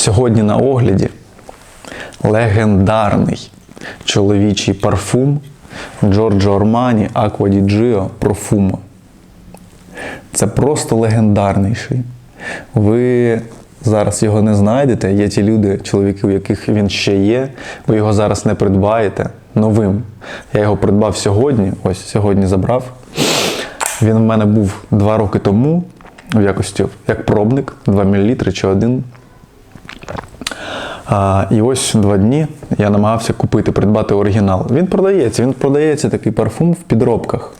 Сьогодні на огляді легендарний чоловічий парфум Armani Acqua di Gio Profumo. Це просто легендарніший. Ви зараз його не знайдете. Є ті люди, чоловіки, у яких він ще є. Ви його зараз не придбаєте новим. Я його придбав сьогодні. Ось сьогодні забрав. Він в мене був два роки тому в якості як пробник, 2 мл чи один. А, і ось два дні я намагався купити, придбати оригінал. Він продається, він продається такий парфум в підробках.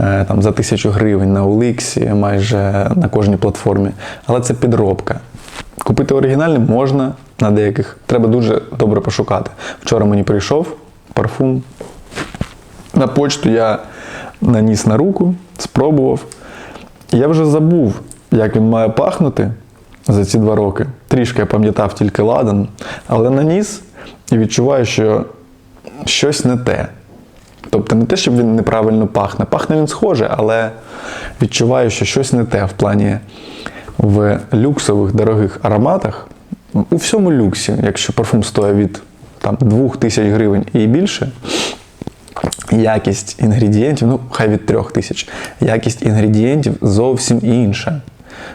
Е, Там за тисячу гривень на Оликсі, майже на кожній платформі. Але це підробка. Купити оригінальний можна на деяких. Треба дуже добре пошукати. Вчора мені прийшов парфум. На почту я наніс на руку, спробував. Я вже забув, як він має пахнути за ці два роки. Трішки я пам'ятав тільки ладан, але наніс і відчуваю, що щось не те. Тобто не те, щоб він неправильно пахне. Пахне він схоже, але відчуваю, що щось не те в плані в люксових дорогих ароматах. У всьому люксі, якщо парфум стоїть від там, 2000 гривень і більше, якість інгредієнтів, ну хай від трьох тисяч, якість інгредієнтів зовсім інша.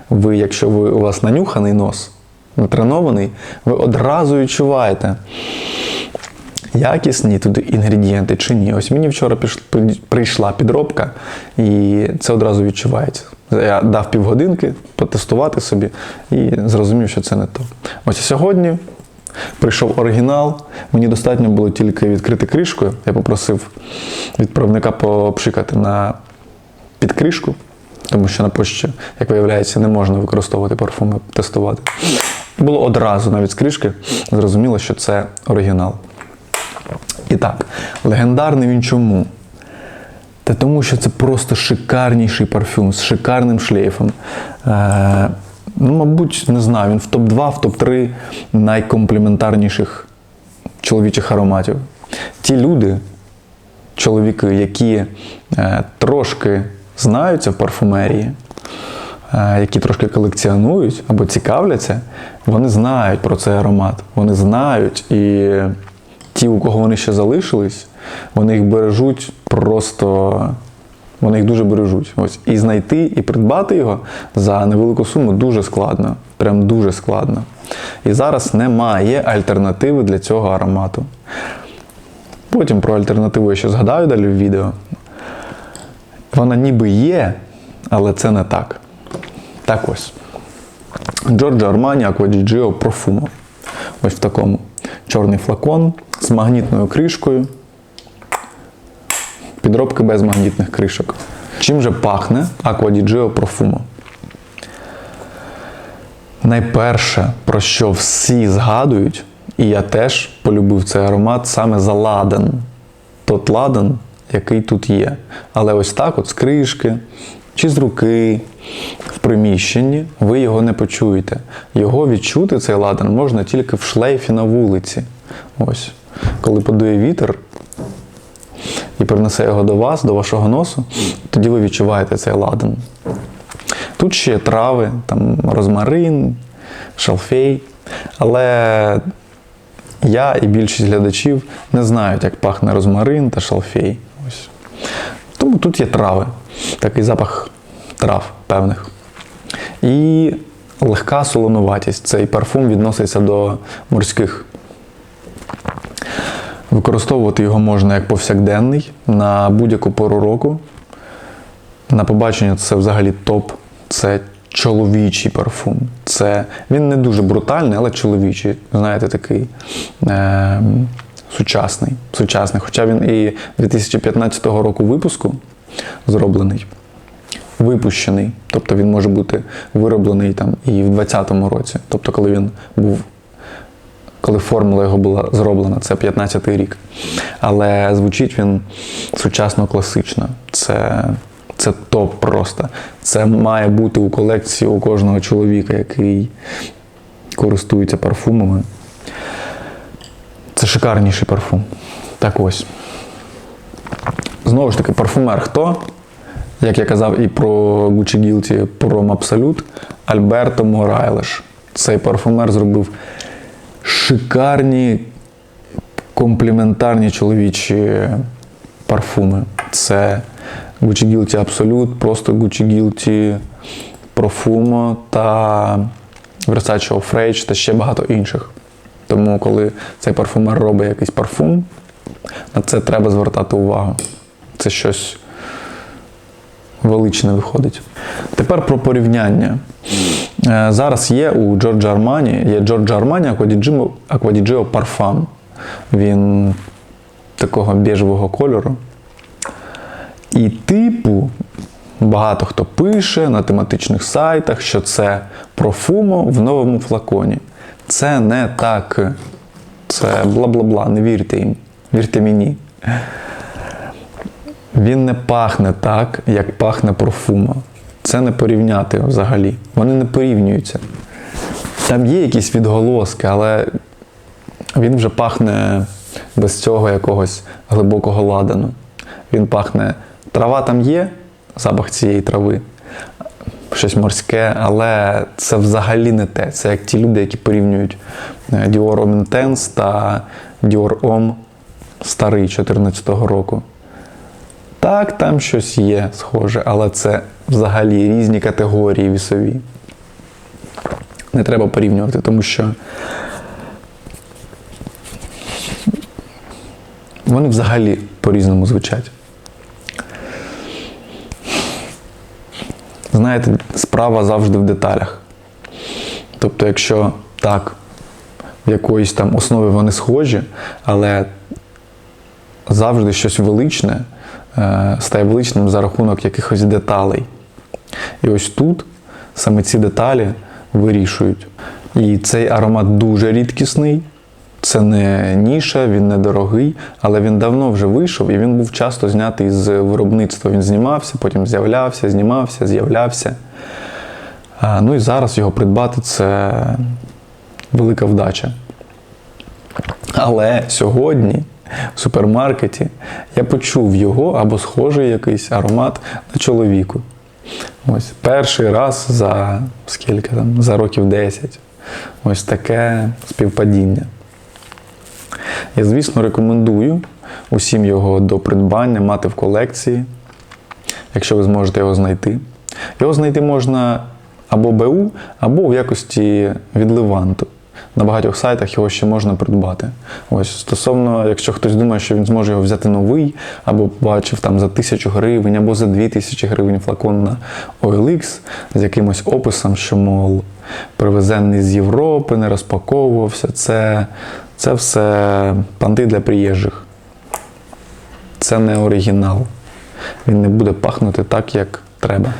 Ви, якщо ви, у вас нанюханий нос, натренований, ви одразу відчуваєте, якісні туди інгредієнти чи ні. Ось мені вчора прийшла підробка, і це одразу відчувається. Я дав півгодинки потестувати собі і зрозумів, що це не то. Ось сьогодні прийшов оригінал. Мені достатньо було тільки відкрити кришкою. Я попросив відправника попшикати на підкришку, тому що на пошті, як виявляється, не можна використовувати парфуми, тестувати. Було одразу навіть з кришки зрозуміло, що це оригінал. І так, легендарний він чому? Та тому, що це просто шикарніший парфюм з шикарним шлейфом. Е, ну, мабуть, не знаю, він в топ-2, в топ-3 найкомпліментарніших чоловічих ароматів. Ті люди, чоловіки, які е, трошки знаються в парфумерії, е, які трошки колекціонують або цікавляться, вони знають про цей аромат. Вони знають і ті, у кого вони ще залишились, вони їх бережуть просто. Вони їх дуже бережуть. Ось. І знайти, і придбати його за невелику суму дуже складно. Прям дуже складно. І зараз немає альтернативи для цього аромату. Потім про альтернативу я ще згадаю далі в відео. Вона ніби є, але це не так. Так ось. Armani Acqua di Gio Ось в такому. Чорний флакон з магнітною кришкою. Підробки без магнітних кришок. Чим же пахне di Gio Найперше, про що всі згадують, і я теж полюбив цей аромат саме за ладан. Тот ладан, який тут є. Але ось так, от з кришки чи з руки в приміщенні, ви його не почуєте. Його відчути, цей ладан, можна тільки в шлейфі на вулиці. Ось. Коли подує вітер і принесе його до вас, до вашого носу, тоді ви відчуваєте цей ладан. Тут ще трави, там розмарин, шалфей. Але я і більшість глядачів не знають, як пахне розмарин та шалфей. Тому тут є трави, такий запах трав певних. І легка солонуватість. Цей парфум відноситься до морських. Використовувати його можна як повсякденний на будь-яку пору року. На побачення це взагалі топ. Це чоловічий парфум. Це, Він не дуже брутальний, але чоловічий. Знаєте, такий е, сучасний. сучасний. Хоча він і 2015 року випуску зроблений, випущений. Тобто він може бути вироблений там і в 2020 році. Тобто, коли він був. Коли формула його була зроблена, це 15-й рік. Але звучить він сучасно класично. Це це топ просто. Це має бути у колекції у кожного чоловіка, який користується парфумами. Це шикарніший парфум. Так ось. Знову ж таки, парфумер хто? Як я казав і про Gucci Guilty, про Absolute, Альберто Морайлеш. Цей парфумер зробив шикарні компліментарні чоловічі парфуми. Це Gucci Guilty Absolute, просто Gucci Guilty Profumo та Versace Off Rage та ще багато інших. Тому, коли цей парфумер робить якийсь парфум, на це треба звертати увагу. Це щось величне виходить. Тепер про порівняння. Е, Зараз є у Джорджа Армані, є Джорджа Армані Aquadigio Parfum. Він такого біжевого кольору. І типу, багато хто пише на тематичних сайтах, що це профумо в новому флаконі. Це не так. Це бла-бла-бла, не вірте їм. Вірте мені. Він не пахне так, як пахне профума. Це не порівняти взагалі. Вони не порівнюються. Там є якісь відголоски, але він вже пахне без цього якогось глибокого ладану. Він пахне. Трава там є, запах цієї трави, щось морське, але це взагалі не те. Це як ті люди, які порівнюють е, Dior Homme Intense та Dior Homme старий 14-го року. Так, там щось є схоже, але це взагалі різні категорії вісові. Не треба порівнювати, тому що вони взагалі по-різному звучать. Знаєте, справа завжди в деталях. Тобто, якщо так, в якоїсь там основі вони схожі, але завжди щось величне е, стає величним за рахунок якихось деталей. І ось тут саме ці деталі вирішують. І цей аромат дуже рідкісний. Це не ніша, він не дорогий, але він давно вже вийшов і він був часто знятий з виробництва. Він знімався, потім з'являвся, знімався, з'являвся. Ну і зараз його придбати це велика вдача. Але сьогодні в супермаркеті я почув його або схожий якийсь аромат на чоловіку. Ось перший раз за скільки там, за років 10. Ось таке співпадіння. Я, звісно, рекомендую усім його до придбання, мати в колекції, якщо ви зможете його знайти. Його знайти можна або БУ, або в якості від Леванту. На багатьох сайтах його ще можна придбати. Ось стосовно, якщо хтось думає, що він зможе його взяти новий, або бачив там за тисячу гривень, або за дві тисячі гривень флакон на OLX з якимось описом, що, мов, привезений з Європи, не розпаковувався, це, це все панти для приїжджих. Це не оригінал. Він не буде пахнути так, як треба.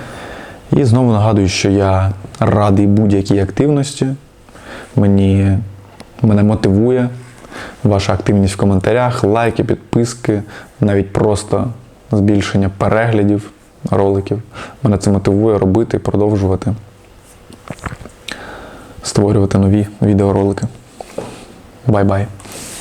І знову нагадую, що я радий будь-якій активності. Мені, мене мотивує ваша активність в коментарях, лайки, підписки, навіть просто збільшення переглядів роликів. Мене це мотивує робити і продовжувати створювати нові відеоролики. Bye-bye.